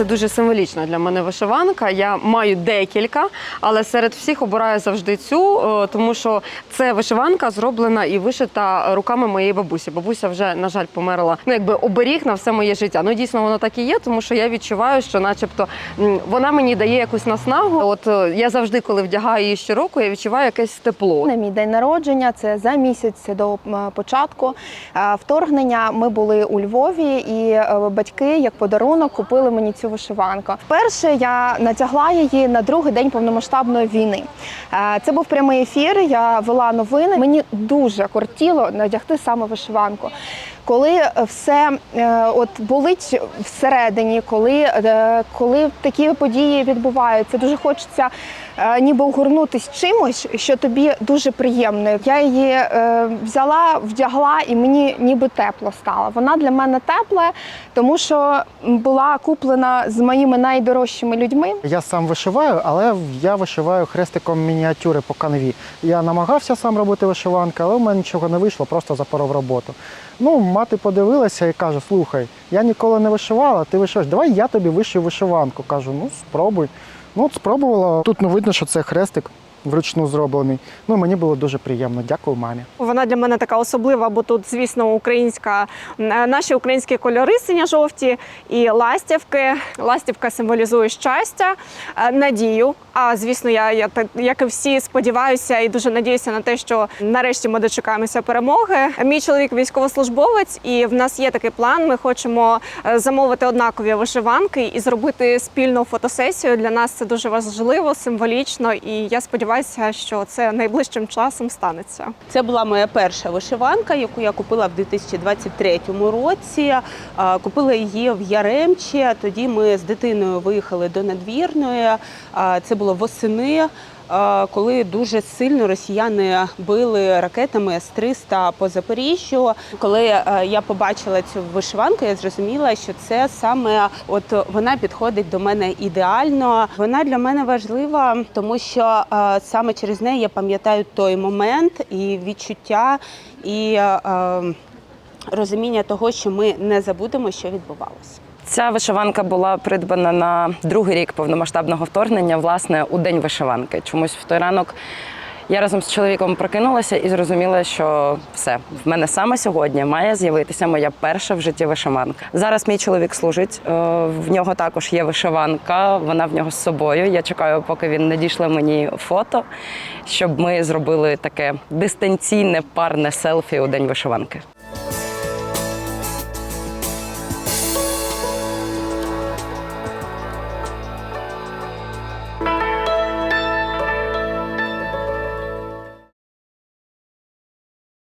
це дуже символічна для мене вишиванка. Я маю декілька, але серед всіх обираю завжди цю, е, тому що це вишиванка зроблена і вишита руками моєї бабусі. Бабуся вже, на жаль, померла. Ну, якби оберіг на все моє життя. Ну дійсно воно так і є, тому що я відчуваю, що, начебто, вона мені дає якусь наснагу. От е, я завжди, коли вдягаю її щороку, я відчуваю якесь тепло. На мій день народження це за місяць до початку е, вторгнення. Ми були у Львові, і батьки, як подарунок, купили мені цю вишиванку. Вперше я натягла її на другий день повномасштабної війни. Е, Це був прямий ефір. Я вела новини. Мені дуже кортіло надягти саме вишиванку. Коли все е, от болить всередині, коли, е, коли такі події відбуваються, дуже хочеться ніби огорнутись чимось, що тобі дуже приємно. Я її взяла, вдягла, і мені ніби тепло стало. Вона для мене тепла, тому що була куплена з моїми найдорожчими людьми. Я сам вишиваю, але я вишиваю хрестиком мініатюри по канві. Я намагався сам робити вишиванки, але в мене нічого не вийшло, просто запоров роботу. Ну, мати подивилася і каже: слухай, я ніколи не вишивала, ти вишиваєш, давай я тобі вишив вишиванку. Кажу, ну спробуй. Ну, от спробувала. Тут ну, видно, що це хрестик вручну зроблений. Ну, мені було дуже приємно. Дякую мамі. Вона для мене така особлива, бо тут, звісно, українська е, наші українські кольори синьо-жовті і ластівки. Ластівка символізує щастя, е, надію. А звісно, я, я як і всі сподіваюся і дуже надіюся на те, що нарешті ми дочекаємося перемоги. Мій чоловік військовослужбовець, і в нас є такий план. Ми хочемо е, замовити однакові вишиванки і зробити спільну фотосесію. Для нас це дуже важливо, символічно, і я сподіваюся, що це найближчим часом станеться. Це була моя перша вишиванка, яку я купила в 2023 році. Купила її в Яремчі. Тоді ми з дитиною виїхали до надвірної. Це було восени. Коли дуже сильно росіяни били ракетами С-300 по Запоріжжю, коли е, я побачила цю вишиванку, я зрозуміла, що це саме от вона підходить до мене ідеально. Вона для мене важлива, тому що е, саме через неї я пам'ятаю той момент і відчуття, і е, е, розуміння того, що ми не забудемо, що відбувалося. Ця вишиванка була придбана на другий рік повномасштабного вторгнення, власне, у день вишиванки. Чомусь в той ранок я разом з чоловіком прокинулася і зрозуміла, що все в мене саме сьогодні має з'явитися моя перша в житті вишиванка. Зараз мій чоловік служить. е, В нього також є вишиванка. Вона в нього з собою. Я чекаю, поки він надійшле мені фото, щоб ми зробили таке дистанційне парне селфі у день вишиванки.